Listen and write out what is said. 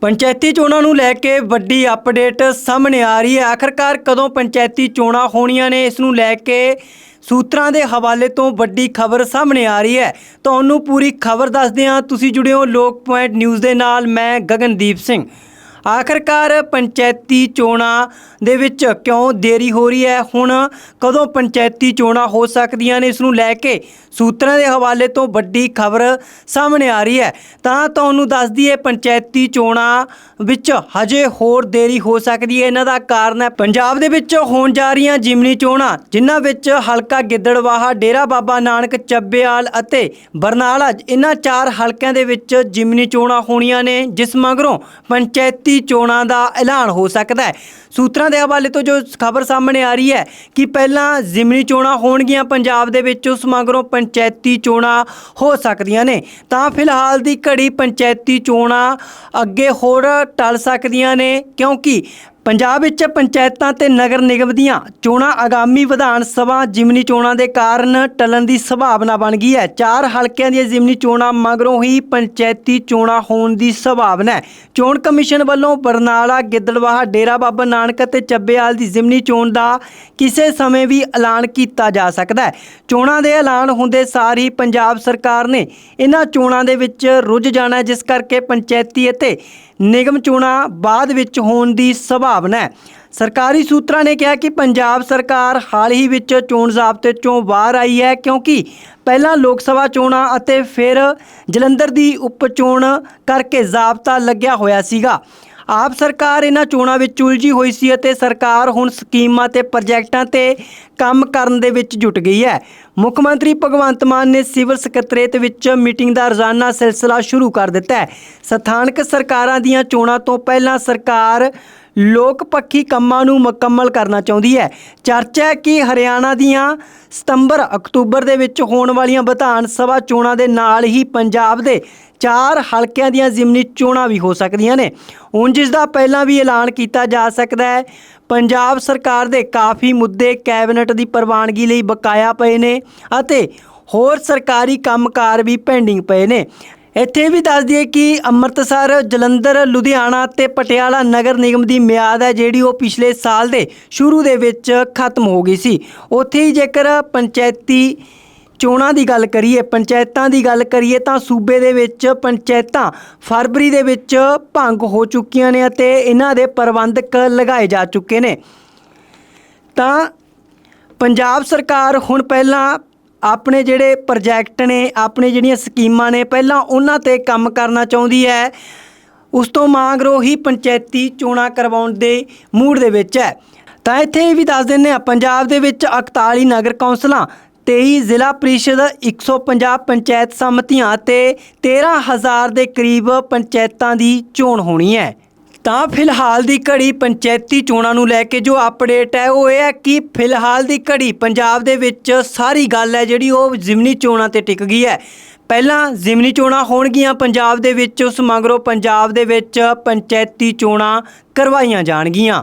ਪੰਚਾਇਤੀ ਚੋਣਾਂ ਨੂੰ ਲੈ ਕੇ ਵੱਡੀ ਅਪਡੇਟ ਸਾਹਮਣੇ ਆ ਰਹੀ ਹੈ। ਆਖਰਕਾਰ ਕਦੋਂ ਪੰਚਾਇਤੀ ਚੋਣਾਂ ਹੋਣੀਆਂ ਨੇ, ਇਸ ਨੂੰ ਲੈ ਕੇ ਸੂਤਰਾਂ ਦੇ ਹਵਾਲੇ ਤੋਂ ਵੱਡੀ ਖਬਰ ਸਾਹਮਣੇ ਆ ਰਹੀ ਹੈ। ਤੁਹਾਨੂੰ ਪੂਰੀ ਖਬਰ ਦੱਸਦੇ ਹਾਂ। ਤੁਸੀਂ ਜੁੜੇ ਹੋ ਲੋਕ ਪੁਆਇੰਟ ਨਿਊਜ਼ ਦੇ ਨਾਲ। ਮੈਂ ਗਗਨਦੀਪ ਸਿੰਘ। ਆਖਰਕਾਰ ਪੰਚਾਇਤੀ ਚੋਣਾਂ ਦੇ ਵਿੱਚ ਕਿਉਂ ਦੇਰੀ ਹੋ ਰਹੀ ਹੈ? ਹੁਣ ਕਦੋਂ ਪੰਚਾਇਤੀ ਚੋਣਾਂ ਹੋ ਸਕਦੀਆਂ ਨੇ? ਇਸ ਨੂੰ ਲੈ ਕੇ ਸੂਤਰਾਂ ਦੇ ਹਵਾਲੇ ਤੋਂ ਵੱਡੀ ਖਬਰ ਸਾਹਮਣੇ ਆ ਰਹੀ ਹੈ। ਤਾਂ ਤੁਹਾਨੂੰ ਦੱਸ ਦਈਏ, ਪੰਚਾਇਤੀ ਚੋਣਾਂ ਵਿੱਚ ਹਜੇ ਹੋਰ ਦੇਰੀ ਹੋ ਸਕਦੀ ਹੈ। ਇਹਨਾਂ ਦਾ ਕਾਰਨ ਹੈ, ਪੰਜਾਬ ਦੇ ਵਿੱਚ ਹੋਣ ਜਾ ਰਹੀਆਂ ਜਿਮਨੀ ਚੋਣਾਂ, ਜਿਨ੍ਹਾਂ ਵਿੱਚ ਹਲਕਾ ਗਿੱਦੜਵਾਹਾ, ਡੇਰਾ ਬਾਬਾ ਨਾਨਕ ਚੱਬੇਵਾਲ ਅਤੇ ਬਰਨਾਲਾ, ਇਹਨਾਂ ਚਾਰ ਹਲਕਿਆਂ ਦੇ ਵਿੱਚ ਜਿਮਨੀ ਚੋਣਾਂ ਹੋਣੀਆਂ ਨੇ, ਜਿਸ ਮਗਰੋਂ ਪੰਚਾਇਤੀ ਚੋਣਾਂ ਦਾ ਐਲਾਨ ਹੋ ਸਕਦਾ ਹੈ। ਸੂਤਰਾਂ ਦੇ ਹਵਾਲੇ ਤੋਂ ਜੋ ਖਬਰ ਸਾਹਮਣੇ ਆ ਰਹੀ ਹੈ ਕਿ ਪਹਿਲਾਂ ਜ਼ਿਮਨੀ ਚੋਣਾਂ ਹੋਣਗੀਆਂ, ਪੰਜਾਬ ਦੇ ਵਿੱਚ ਉਸ ਮਗਰੋਂ ਪੰਚਾਇਤੀ ਚੋਣਾਂ ਹੋ ਸਕਦੀਆਂ ਨੇ। ਤਾਂ ਫਿਲਹਾਲ ਦੀ ਘੜੀ ਪੰਚਾਇਤੀ ਚੋਣਾਂ ਅੱਗੇ ਹੋਰ ਟਲ ਸਕਦੀਆਂ ਨੇ, ਕਿਉਂਕਿ ਪੰਜਾਬ ਵਿੱਚ ਪੰਚਾਇਤਾਂ ਤੇ ਨਗਰ ਨਿਗਮ ਦੀਆਂ ਚੋਣਾਂ ਆਗਾਮੀ ਵਿਧਾਨ ਸਭਾ ਜਿਮਨੀ ਚੋਣਾਂ ਦੇ ਕਾਰਨ ਟਲਣ ਦੀ ਸੰਭਾਵਨਾ ਬਣ ਗਈ ਹੈ। ਚਾਰ ਹਲਕਿਆਂ ਦੀਆਂ ਜਿਮਨੀ ਚੋਣਾਂ ਮਗਰੋਂ ਹੀ ਪੰਚਾਇਤੀ ਚੋਣਾਂ ਹੋਣ ਦੀ ਸੰਭਾਵਨਾ ਹੈ। ਚੋਣ ਕਮਿਸ਼ਨ ਵੱਲੋਂ ਬਰਨਾਲਾ, ਗਿੱਦੜਵਾਹਾ, ਡੇਰਾ ਬਾਬਾ ਨਾਨਕ ਅਤੇ ਚੱਬੇਵਾਲ ਦੀ ਜਿਮਨੀ ਚੋਣ ਦਾ ਕਿਸੇ ਸਮੇਂ ਵੀ ਐਲਾਨ ਕੀਤਾ ਜਾ ਸਕਦਾ ਹੈ। ਚੋਣਾਂ ਦੇ ਐਲਾਨ ਹੁੰਦੇ ਸਾਰ ਹੀ ਪੰਜਾਬ ਸਰਕਾਰ ਨੇ ਇਹਨਾਂ ਚੋਣਾਂ ਦੇ ਵਿੱਚ ਰੁੱਝ ਜਾਣਾ ਜਿਸ ਕਰਕੇ ਪੰਚਾਇਤੀ ਅਤੇ ਨਿਗਮ ਚੋਣਾਂ ਬਾਅਦ ਵਿੱਚ ਹੋਣ ਦੀ ਸੰਭਾਵਨਾ ਹੈ। ਸਰਕਾਰੀ ਸੂਤਰਾਂ ਨੇ ਕਿਹਾ ਕਿ ਪੰਜਾਬ ਸਰਕਾਰ ਹਾਲ ਹੀ ਵਿੱਚ ਚੋਣ ਜ਼ਾਬਤੇ ਚੋਂ ਬਾਹਰ ਆਈ ਹੈ ਕਿਉਂਕਿ ਪਹਿਲਾਂ ਲੋਕ ਸਭਾ ਚੋਣਾਂ ਅਤੇ ਫਿਰ ਜਲੰਧਰ ਦੀ ਉਪ ਚੋਣ ਕਰਕੇ ਜ਼ਾਬਤਾ ਲੱਗਿਆ ਹੋਇਆ ਸੀਗਾ। ਆਪ ਸਰਕਾਰ ਇਹਨਾਂ ਚੋਣਾਂ ਵਿੱਚ ਉਲਝੀ ਹੋਈ ਸੀ ਅਤੇ ਸਰਕਾਰ ਹੁਣ ਸਕੀਮਾਂ ਤੇ ਪ੍ਰੋਜੈਕਟਾਂ ਤੇ ਕੰਮ ਕਰਨ ਦੇ ਵਿੱਚ ਜੁਟ ਗਈ ਹੈ। ਮੁੱਖ ਮੰਤਰੀ ਭਗਵੰਤ ਮਾਨ ਨੇ ਸਿਵਲ ਸਕੱਤਰੇਤ ਵਿੱਚ ਮੀਟਿੰਗ ਦਾ ਰੋਜ਼ਾਨਾ ਸਿਲਸਿਲਾ ਸ਼ੁਰੂ ਕਰ ਦਿੱਤਾ ਹੈ। ਸਥਾਨਕ ਸਰਕਾਰਾਂ ਦੀਆਂ ਚੋਣਾਂ ਤੋਂ ਪਹਿਲਾਂ ਸਰਕਾਰ ਲੋਕ ਪੱਖੀ ਕੰਮਾਂ ਨੂੰ ਮੁਕੰਮਲ ਕਰਨਾ ਚਾਹੁੰਦੀ ਹੈ। ਚਰਚਾ ਹੈ ਕਿ ਹਰਿਆਣਾ ਦੀਆਂ ਸਤੰਬਰ, ਅਕਤੂਬਰ ਦੇ ਵਿੱਚ ਹੋਣ ਵਾਲੀਆਂ ਵਿਧਾਨ ਸਭਾ ਚੋਣਾਂ ਦੇ ਨਾਲ ਹੀ ਪੰਜਾਬ ਦੇ ਚਾਰ ਹਲਕਿਆਂ ਦੀਆਂ ਜ਼ਿਮਨੀ ਚੋਣਾਂ ਵੀ ਹੋ ਸਕਦੀਆਂ ਨੇ। ਹੁਣ ਜਿਸ ਦਾ ਪਹਿਲਾਂ ਵੀ ਐਲਾਨ ਕੀਤਾ ਜਾ ਸਕਦਾ ਹੈ। ਪੰਜਾਬ ਸਰਕਾਰ ਦੇ ਕਾਫੀ ਮੁੱਦੇ ਕੈਬਨਿਟ ਦੀ ਪ੍ਰਵਾਨਗੀ ਲਈ ਬਕਾਇਆ ਪਏ ਨੇ ਅਤੇ ਹੋਰ ਸਰਕਾਰੀ ਕੰਮਕਾਰ ਵੀ ਪੈਂਡਿੰਗ ਪਏ ਨੇ। ਇੱਥੇ ਵੀ ਦੱਸ ਦਈਏ ਕਿ ਅੰਮ੍ਰਿਤਸਰ, ਜਲੰਧਰ, ਲੁਧਿਆਣਾ ਤੇ ਪਟਿਆਲਾ ਨਗਰ ਨਿਗਮ ਦੀ ਮਿਆਦ ਹੈ ਜਿਹੜੀ ਉਹ ਪਿਛਲੇ ਸਾਲ ਦੇ ਸ਼ੁਰੂ ਦੇ ਵਿੱਚ ਖਤਮ ਹੋ ਗਈ ਸੀ। ਉੱਥੇ ਹੀ ਜੇਕਰ ਪੰਚਾਇਤੀ ਚੋਣਾਂ ਦੀ ਗੱਲ ਕਰੀਏ, ਪੰਚਾਇਤਾਂ ਦੀ ਗੱਲ ਕਰੀਏ ਤਾਂ ਸੂਬੇ ਦੇ ਵਿੱਚ ਪੰਚਾਇਤਾਂ ਫਰਵਰੀ ਦੇ ਵਿੱਚ ਭੰਗ ਹੋ ਚੁੱਕੀਆਂ ਨੇ ਅਤੇ ਇਹਨਾਂ ਦੇ ਪ੍ਰਬੰਧਕ ਲਗਾਏ ਜਾ ਚੁੱਕੇ ਨੇ। ਤਾਂ ਪੰਜਾਬ ਸਰਕਾਰ ਹੁਣ ਪਹਿਲਾਂ ਆਪਣੇ ਜਿਹੜੇ ਪ੍ਰੋਜੈਕਟ ਨੇ, ਆਪਣੇ ਜਿਹੜੀਆਂ ਸਕੀਮਾਂ ਨੇ, ਪਹਿਲਾਂ ਉਹਨਾਂ ਤੇ ਕੰਮ ਕਰਨਾ ਚਾਹੁੰਦੀ ਹੈ। ਉਸ ਤੋਂ ਮਗਰੋਂ ਹੀ ਪੰਚਾਇਤੀ ਚੋਣਾਂ ਕਰਵਾਉਣ ਦੇ ਮੂਡ ਦੇ ਵਿੱਚ ਹੈ। ਤਾਂ ਇੱਥੇ ਇਹ ਵੀ ਦੱਸ ਦਿੰਦੇ ਆ ਪੰਜਾਬ ਦੇ ਵਿੱਚ 41 ਨਗਰ ਕੌਂਸਲਾਂ 23 ਜ਼ਿਲ੍ਹਾ ਪ੍ਰੀਸ਼ਦ 150 ਪੰਚਾਇਤ ਸਮਤੀਆਂ ਤੇ 13000 ਦੇ ਕਰੀਬ ਪੰਚਾਇਤਾਂ ਦੀ ਚੋਣ ਹੋਣੀ ਹੈ। ਤਾਂ ਫਿਲਹਾਲ ਦੀ ਘੜੀ ਪੰਚਾਇਤੀ ਚੋਣਾਂ ਨੂੰ ਲੈ ਕੇ ਜੋ ਅਪਡੇਟ ਹੈ, ਉਹ ਇਹ ਹੈ ਕਿ ਫਿਲਹਾਲ ਦੀ ਘੜੀ ਪੰਜਾਬ ਦੇ ਵਿੱਚ ਸਾਰੀ ਗੱਲ ਹੈ ਜਿਹੜੀ ਉਹ ਜ਼ਿਮਨੀ ਚੋਣਾਂ ਤੇ ਟਿਕ ਗਈ ਹੈ। ਪਹਿਲਾਂ ਜ਼ਿਮਨੀ ਚੋਣਾਂ ਹੋਣਗੀਆਂ ਪੰਜਾਬ ਦੇ ਵਿੱਚ, ਉਸ ਮਗਰੋਂ ਪੰਜਾਬ ਦੇ ਵਿੱਚ ਪੰਚਾਇਤੀ ਚੋਣਾਂ ਕਰਵਾਈਆਂ ਜਾਣਗੀਆਂ।